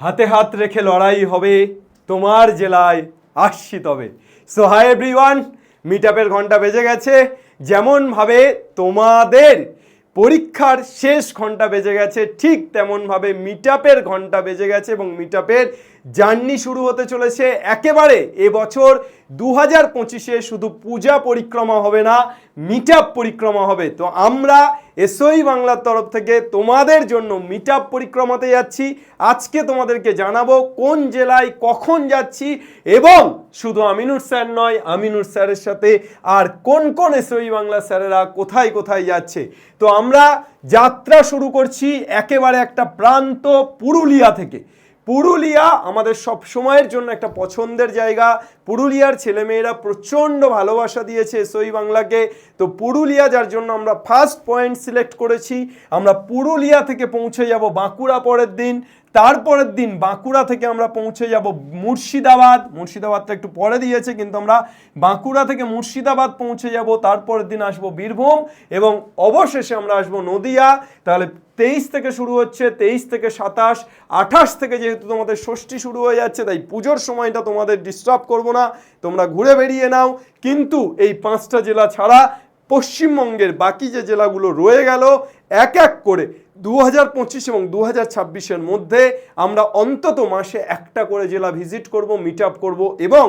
হাতে হাত রেখে লড়াই হবে তোমার জেলায়, আসছি তবে। সো হাই এভরিওয়ান মিট আপের ঘণ্টা বেজে গেছে, যেমনভাবে তোমাদের পরীক্ষার শেষ ঘণ্টা বেজে গেছে, ঠিক তেমনভাবে মিট আপের ঘণ্টা বেজে গেছে এবং মিট আপের জার্নি শুরু হতে চলেছে একেবারে এবছর দু হাজার পঁচিশে। শুধু পূজা পরিক্রমা হবে না মিট পরিক্রমা হবে। তো আমরা এসওই বাংলার তরফ থেকে তোমাদের জন্য মিট পরিক্রমাতে যাচ্ছি। আজকে তোমাদেরকে জানাব কোন জেলায় কখন যাচ্ছি এবং শুধু আমিনুর স্যার নয়, আমিনুর স্যারের সাথে আর কোন কোন এসওই বাংলা স্যারেরা কোথায় কোথায় যাচ্ছে। তো আমরা যাত্রা শুরু করছি একেবারে একটা প্রান্ত পুরুলিয়া থেকে। পুরুলিয়া আমাদের সব সময়ের জন্য একটা পছন্দের জায়গা। পুরুলিয়ার ছেলেমেয়েরা প্রচণ্ড ভালোবাসা দিয়েছে এসওই বাংলাকে। তো পুরুলিয়া যার জন্য আমরা ফার্স্ট পয়েন্ট সিলেক্ট করেছি। আমরা পুরুলিয়া থেকে পৌঁছে যাব বাঁকুড়া পরের দিন। তারপরের দিন বাঁকুড়া থেকে আমরা পৌঁছে যাব মুর্শিদাবাদ। মুর্শিদাবাদটা একটু পরে দিয়েছে, কিন্তু আমরা বাঁকুড়া থেকে মুর্শিদাবাদ পৌঁছে যাব। তারপরের দিন আসব বীরভূম এবং অবশেষে আমরা আসব নদিয়া। তাহলে তেইশ থেকে শুরু হচ্ছে, তেইশ থেকে সাতাশ, আঠাশ থেকে যেহেতু তোমাদের ষষ্ঠী শুরু হয়ে যাচ্ছে, তাই পুজোর সময়টা তোমাদের ডিস্টার্ব করব না, তোমরা ঘুরে বেরিয়ে নাও। কিন্তু এই পাঁচটা জেলা ছাড়া পশ্চিমবঙ্গের বাকি যে জেলাগুলো রয়ে গেল, এক এক করে দু হাজার পঁচিশ এবং দু হাজার ছাব্বিশের মধ্যে আমরা অন্তত মাসে একটা করে জেলা ভিজিট করব মিট আপ করব এবং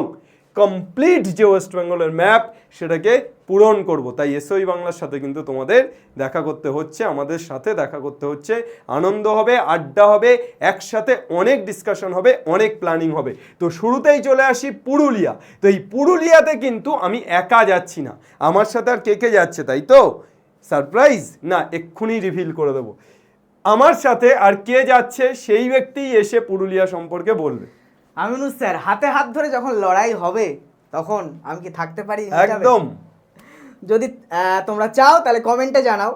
কমপ্লিট যে ওয়েস্ট বেঙ্গলের ম্যাপ সেটাকে পূরণ করব। তাই এসওই বাংলার সাথে কিন্তু তোমাদের দেখা করতে হচ্ছে, আমাদের সাথে দেখা করতে হচ্ছে। আনন্দ হবে, আড্ডা হবে, একসাথে অনেক ডিসকাশন হবে, অনেক প্ল্যানিং হবে। তো শুরুতেই চলে আসি পুরুলিয়া। তো এই পুরুলিয়াতে কিন্তু আমি একা যাচ্ছি না। আমার সাথে আর কে কে যাচ্ছে তাই তো? সারপ্রাইজ না, এক্ষুনি রিভিল করে দেবো। আমার সাথে আর কে যাচ্ছে সেই ব্যক্তিই এসে পুরুলিয়া সম্পর্কে বলবে। আমিনুর স্যার হাতে হাত ধরে যখন লড়াই হবে তখন আমি কি থাকতে পারি? একদম। যদি তোমরা চাও তাহলে কমেন্টে জানাও।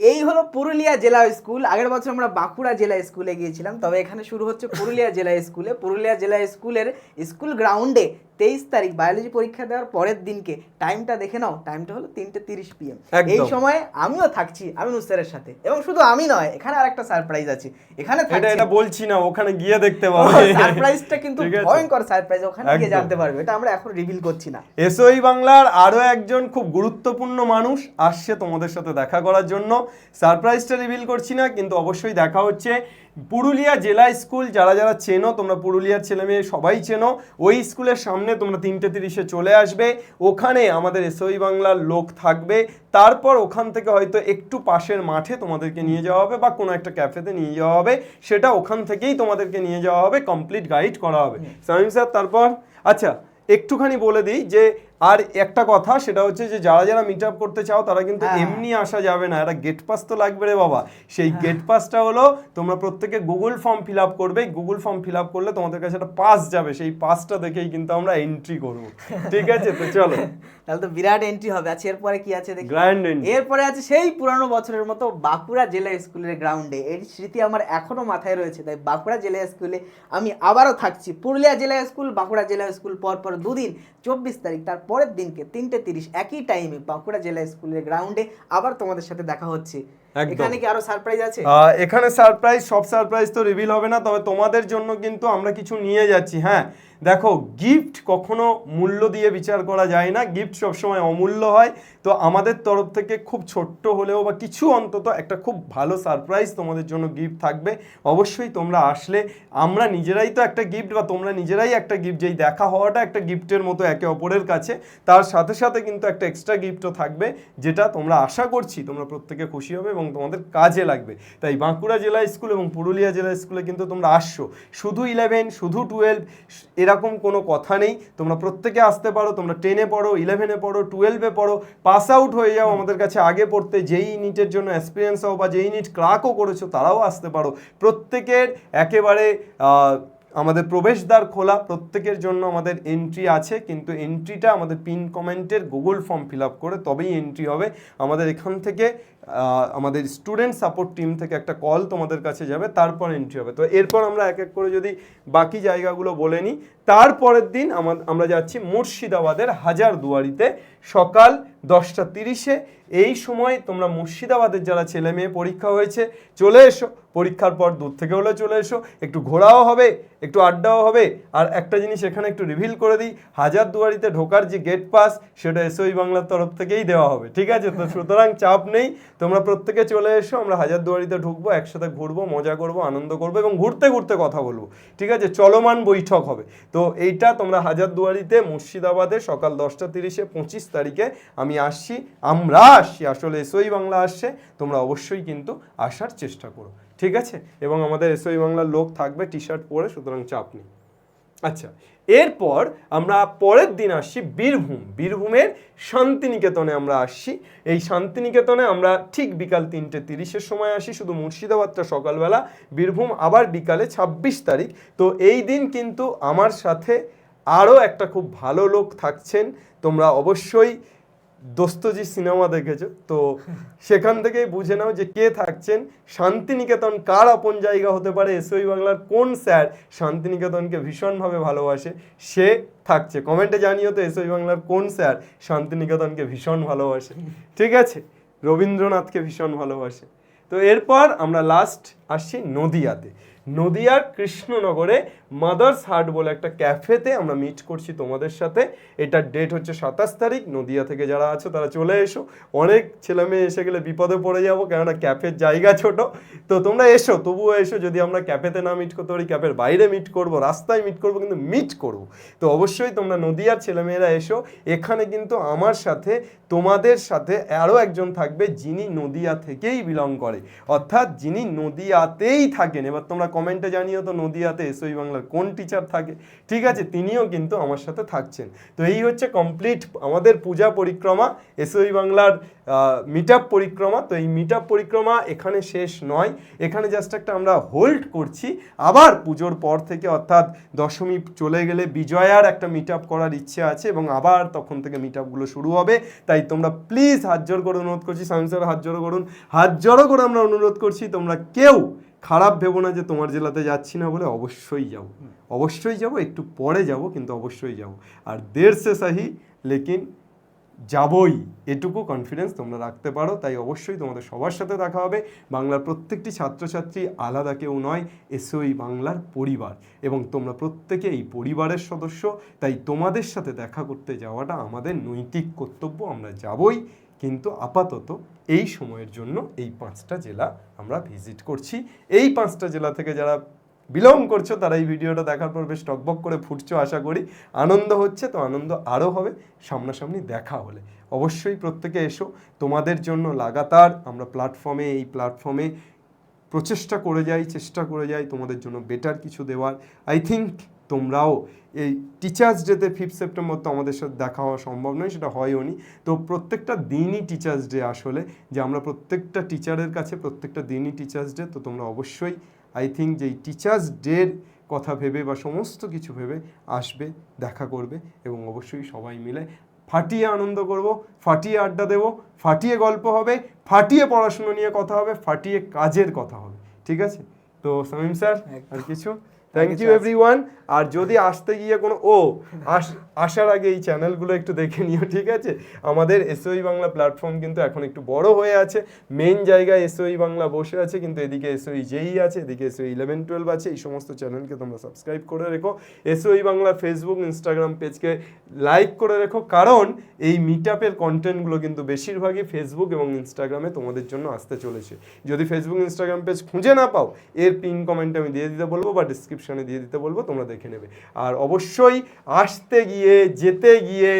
এই হলো পুরুলিয়া জেলা স্কুল। আগের বছর আমরা বাঁকুড়া জেলা স্কুলে গিয়েছিলাম তবে এখানে শুরু হচ্ছে পুরুলিয়া জেলা স্কুলে। পুরুলিয়া জেলা স্কুলের স্কুল গ্রাউন্ডে তেইশ তারিখ বায়োলজি পরীক্ষা দেওয়ার পরের দিনকে টাইমটা দেখে নাও টাইমটা হলো তিনটে তিরিশ পিএম এই সময় আমিও থাকছি আমি স্যারের সাথে। এবং শুধু আমি নয় এখানে আর একটা সারপ্রাইজ আছে। এখানে এটা এটা বলছি না ওখানে গিয়ে দেখতে পাবে। সারপ্রাইজটা কিন্তু ভয়ঙ্কর সারপ্রাইজ ওখানে গিয়ে জানতে পারবে এটা আমরা এখন রিভিল করছি না। এসওই বাংলার আরও একজন খুব গুরুত্বপূর্ণ মানুষ আসছে তোমাদের সাথে দেখা করার জন্য। সারপ্রাইজটা রিভিল করছি না কিন্তু অবশ্যই দেখা হচ্ছে পুরুলিয়া জেলা স্কুল যারা যারা চেনো তোমরা পুরুলিয়ার ছেলে মেয়ে সবাই চেনো ওই স্কুলের সামনে তোমরা তিনটে তিরিশে চলে আসবে। ওখানে আমাদের এসওই বাংলার লোক থাকবে। তারপর ওখান থেকে হয়তো একটু পাশের মাঠে তোমাদেরকে নিয়ে যাওয়া হবে বা কোনো একটা ক্যাফেতে নিয়ে যাওয়া হবে। সেটা ওখান থেকেই তোমাদেরকে নিয়ে যাওয়া হবে কমপ্লিট গাইড করা হবে। সামিম স্যার তারপর? আচ্ছা একটুখানি বলে দিই যে আর একটা কথা সেটা হচ্ছে যে যারা যারা মিট আপ করতে চাও তারা কিন্তু হ্যাঁ। এমনি আসা যাবে না। একটা গেট পাস তো লাগবে রে বাবা। সেই গেট পাসটা হলো তোমরা প্রত্যেকে গুগল ফর্ম ফিল আপ করবে। গুগল ফর্ম ফিল আপ করলে তোমাদের কাছে একটা পাস যাবে। সেই পাসটা দেখেই কিন্তু আমরা এন্ট্রি করব। ঠিক আছে? তো চলো। তাহলে তো বিরাট এন্ট্রি হবে। আচ্ছা এরপরে কি আছে দেখি? গ্র্যান্ড এন্ট্রি এরপরে আছে সেই পুরানো বছরের মতো বাঁকুড়া জেলা স্কুলের গ্রাউন্ডে এর স্মৃতি আমার এখনও মাথায় রয়েছে। তাই বাঁকুড়া জেলা স্কুলে আমি আবারও থাকছি। পুরুলিয়া জেলা স্কুল বাঁকুড়া জেলা স্কুল পর পর দুদিন চব্বিশ তারিখ। তার পরের দিনকে তিনটে তিরিশ একই টাইমে বাঁকুড়া জেলা স্কুলের গ্রাউন্ডে আবার তোমাদের সাথে দেখা হচ্ছে। এখানে কি আরও সারপ্রাইজ আছে? আহ, এখানে সারপ্রাইজ সব সারপ্রাইজ তো রিভিল হবে না তবে তোমাদের জন্য কিন্তু আমরা কিছু নিয়ে যাচ্ছি হ্যাঁ। দেখো গিফট কখনো মূল্য দিয়ে বিচার করা যায় না গিফট সবসময় অমূল্য হয়। তো আমাদের তরফ থেকে খুব ছোট্ট হলেও বা কিছু অন্তত একটা খুব ভালো সারপ্রাইজ তোমাদের জন্য গিফট থাকবে। অবশ্যই তোমরা আসলে আমরা নিজেরাই তো একটা গিফট বা তোমরা নিজেরাই একটা গিফট যেই দেখা হওয়াটা একটা গিফটের মতো একে অপরের কাছে তার সাথে সাথে কিন্তু একটা এক্সট্রা গিফটও থাকবে যেটা তোমরা আশা করছি তোমরা প্রত্যেকে খুশি হবে এবং তোমাদের কাজে লাগবে। তাই বাঁকুড়া জেলা স্কুল এবং পুরুলিয়া জেলা স্কুলে কিন্তু তোমরা আসছো। শুধু ইলেভেন শুধু টুয়েলভ এরকম কোনো কথা নেই। তোমরা প্রত্যেকে আসতে পারো, তোমরা টেনে পড়ো ইলেভেনে পড়ো টুয়েলভে পড়ো পাস আউট হয়ে যাও আমাদের কাছে আগে পড়তে। যেই নিটের জন্য এক্সপিরিয়েন্স হও বা যেই নিট ক্রাকও করেছ, তারাও আসতে পারো। প্রত্যেকের একেবারে আমাদের প্রবেশদ্বার খোলা। প্রত্যেকের জন্য আমাদের এন্ট্রি আছে, কিন্তু এন্ট্রিটা আমাদের পিন কমেন্টের গুগল ফর্ম ফিল আপ করে তবেই এন্ট্রি হবে। আমাদের এখান থেকে আমাদের স্টুডেন্ট সাপোর্ট টিম থেকে একটা কল তোমাদের কাছে যাবে, তারপর এন্ট্রি হবে। তো এরপর আমরা এক এক করে যদি বাকি জায়গাগুলো বলে নিই, তারপরের দিন আমা- আমরা যাচ্ছি মুর্শিদাবাদের হাজার দুয়ারিতে সকাল দশটা তিরিশে। এই সময় তোমরা মুর্শিদাবাদের যারা ছেলে মেয়ে পরীক্ষা হয়েছে, চলে এসো। পরীক্ষার পর দূর থেকে হলে চলে এসো। একটু ঘোরাও হবে, একটু আড্ডাও হবে। আর একটা জিনিস এখানে একটু রিভিল করে দিই হাজার দুয়ারিতে ঢোকার যে গেট পাস সেটা এসওই বাংলার তরফ থেকেই দেওয়া হবে। ঠিক আছে? তো সুতরাং চাপ নেই। তোমরা প্রত্যেকে চলে এসো, আমরা হাজারদুয়ারিতে ঢুকবো, একসাথে ঘুরবো, মজা করব, আনন্দ করব এবং ঘুরতে ঘুরতে কথা বলব। ঠিক আছে? চলমান বৈঠক হবে। তো এইটা তোমরা হাজারদুয়ারিতে, মুর্শিদাবাদে সকাল দশটা তিরিশে, পঁচিশ তারিখে আমি আসছি। আমরা আসছি, আসলে এসোই বাংলা আসছে, তোমরা অবশ্যই কিন্তু আসার চেষ্টা করো। ঠিক আছে? এবং আমাদের এসোই বাংলার লোক থাকবে টি শার্ট পরে, সুতরাং চাপ নেই। আচ্ছা এরপর আমরা পরের দিন আসছি বীরভূম। বীরভূমের শান্তিনিকেতনে আমরা আসছি। এই শান্তিনিকেতনে আমরা ঠিক বিকাল তিনটে তিরিশের সময় আসি, শুধু মুর্শিদাবাদটা সকালবেলা, বীরভূম আবার বিকালে ছাব্বিশ তারিখ। তো এই দিন কিন্তু আমার সাথে আরও একটা খুব ভালো লোক থাকছেন। তোমরা অবশ্যই দোস্তজি সিনেমা দেখেছ, তো সেখান থেকেই বুঝে নাও যে কে থাকছেন শান্তিনিকেতন। কার আপন জায়গা হতে পারে? এসওই বাংলার কোন স্যার শান্তিনিকেতনকে ভীষণভাবে ভালোবাসে? সে থাকছে। কমেন্টে জানিও তো এসওই বাংলার কোন স্যার শান্তিনিকেতনকে ভীষণ ভালোবাসে। ঠিক আছে? রবীন্দ্রনাথকে ভীষণ ভালোবাসে। তো এরপর আমরা লাস্ট আসছি নদিয়াতে। নদিয়ার কৃষ্ণনগরে মাদার্স হার্ট বলে একটা ক্যাফেতে আমরা মিট করছি তোমাদের সাথে। এটার ডেট হচ্ছে সাতাশ তারিখ। নদিয়া থেকে যারা আছো, তারা চলে এসো। অনেক ছেলে মেয়ে এসে গেলে বিপদে পড়ে যাব, কেননা ক্যাফের জায়গা ছোট। তো তোমরা এসো, তবুও এসো। যদি আমরা ক্যাফেতে না মিট করতে পারি ক্যাফের বাইরে মিট করব, রাস্তায় মিট করব, কিন্তু মিট করব। তো অবশ্যই তোমরা নদিয়ার ছেলেমেয়েরা এসো। এখানে কিন্তু আমার সাথে, তোমাদের সাথে আরও একজন থাকবে যিনি নদিয়া থেকেই বিলং করে। অর্থাৎ যিনি নদিয়াতেই থাকেন। এবার তোমরা কমেন্টে জানিও তো নদিয়াতে এসোই বাংলার কোন টিচার থাকে? ঠিক আছে, তিনিও কিন্তু আমার সাথে থাকছেন। তো এই হচ্ছে কমপ্লিট আমাদের পূজা পরিক্রমা এসওই বাংলার মিট পরিক্রমা। তো এই মিট পরিক্রমা এখানে শেষ নয়। এখানে জাস্ট একটা আমরা হোল্ড করছি। আবার পুজোর পর থেকে অর্থাৎ দশমী চলে গেলে বিজয়ার একটা মিট করার ইচ্ছে আছে এবং আবার তখন থেকে মিট শুরু হবে। তাই তোমরা প্লিজ হাত জোর করে অনুরোধ করছি, স্বামী স্যার হাত জোড়ো করুন। হাত জোড়ো করে আমরা অনুরোধ করছি, তোমরা কেউ খারাপ ভেবো না যে তোমার জেলাতে যাচ্ছি না বলে অবশ্যই যাব। অবশ্যই যাব, একটু পরে যাব, কিন্তু অবশ্যই যাব। আর দের সে সাহি লেকিন যাবই। এটুকু কনফিডেন্স তোমরা রাখতে পারো, তাই অবশ্যই তোমাদের সবার সাথে দেখা হবে। বাংলার প্রত্যেকটি ছাত্রছাত্রী আলাদা কেউ নয়, এসওই বাংলার পরিবার। এবং তোমরা প্রত্যেকে এই পরিবারের সদস্য, তাই তোমাদের সাথে দেখা করতে যাওয়াটা আমাদের নৈতিক কর্তব্য, আমরা যাবই। কিন্তু আপাতত এই সময়ের জন্য এই পাঁচটা জেলা আমরা ভিজিট করছি। এই পাঁচটা জেলা থেকে যারা বিলং করছ, তারা এই ভিডিওটা দেখার পর বেশ টকবক করে ফুটছো, আশা করি। আনন্দ হচ্ছে, তো আনন্দ আরও হবে, সামনাসামনি দেখা হলে। অবশ্যই প্রত্যেকে এসো, তোমাদের জন্য লাগাতার আমরা প্ল্যাটফর্মে এই প্ল্যাটফর্মে প্রচেষ্টা করে যাই, চেষ্টা করে যাই তোমাদের জন্য বেটার কিছু দেওয়ার। আই থিঙ্ক তোমরাও এই টিচার্স ডেতে ফিফথ সেপ্টেম্বর তো আমাদের সাথে দেখা হওয়া সম্ভব নয় সেটা হয়ও নি। তো প্রত্যেকটা দিনই টিচার্স ডে আসলে যে আমরা প্রত্যেকটা টিচারের কাছে প্রত্যেকটা দিনই টিচার্স ডে তো তোমরা অবশ্যই আই থিঙ্ক যে এই টিচার্স ডের কথা ভেবে বা সমস্ত কিছু ভেবে আসবে দেখা করবে এবং অবশ্যই সবাই মিলে ফাটিয়ে আনন্দ করব ফাটিয়ে আড্ডা দেব ফাটিয়ে গল্প হবে ফাটিয়ে পড়াশুনো নিয়ে কথা হবে ফাটিয়ে কাজের কথা হবে। ঠিক আছে? তো সামিম স্যার আর কিছু? থ্যাংক ইউ এভরিওয়ান আর যদি আসতে গিয়ে কোনো ও আস- আসার আগে এই চ্যানেলগুলো একটু দেখে নিও ঠিক আছে? আমাদের এসওই বাংলা প্ল্যাটফর্ম কিন্তু এখন একটু বড় হয়ে আছে। মেন জায়গায় এসওই বাংলা বসে আছে কিন্তু এদিকে এসওই জেই আছে এদিকে এসওই ইলেভেন টুয়েলভ আছে। এই সমস্ত চ্যানেলকে তোমরা সাবস্ক্রাইব করে রেখো। এসওই বাংলা ফেসবুক ইনস্টাগ্রাম পেজকে লাইক করে রেখো। কারণ এই মিট আপের কন্টেন্টগুলো কিন্তু বেশিরভাগই ফেসবুক এবং ইনস্টাগ্রামে তোমাদের জন্য আসতে চলেছে। যদি ফেসবুক ইনস্টাগ্রাম পেজ খুঁজে না পাও এর পিন কমেন্ট আমি দিয়ে দিতে বলব বা ডিসক্রিপশনে দিয়ে দিতে বলব, তোমরা দেখে নেবে। আর অবশ্যই আসতে গিয়ে, যেতে গিয়ে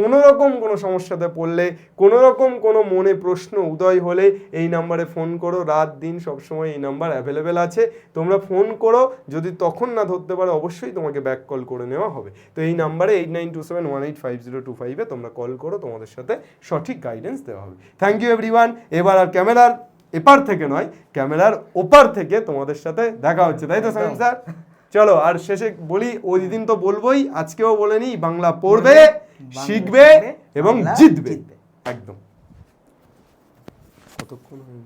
কোনো রকম কোনো সমস্যাতে পড়লে, কোনো রকম কোনো মনে প্রশ্ন উদয় হলে এই নাম্বারে ফোন করো। রাত, দিন সবসময় এই নাম্বার অ্যাভেলেবেল আছে। তোমরা ফোন করো। যদি তখন না ধরতে পারো, অবশ্যই তোমাকে ব্যাক কল করে নেওয়া হবে। তো এই নাম্বারে eight nine two seven one eight five zero two ফাইভে তোমরা কল করো। তোমাদের সাথে সঠিক গাইডেন্স দেওয়া হবে। থ্যাংক ইউ এভরিওয়ান এবার আর ক্যামেরার এপার থেকে নয় ক্যামেরার ওপার থেকে তোমাদের সাথে দেখা হচ্ছে। তাই তো সামিম স্যার? চলো আর শেষে বলি ওই দিন তো বলবোই আজকেও বলে নিই বাংলা পড়বে শিখবে এবং জিতবে। একদম। কতক্ষণ হয়ে?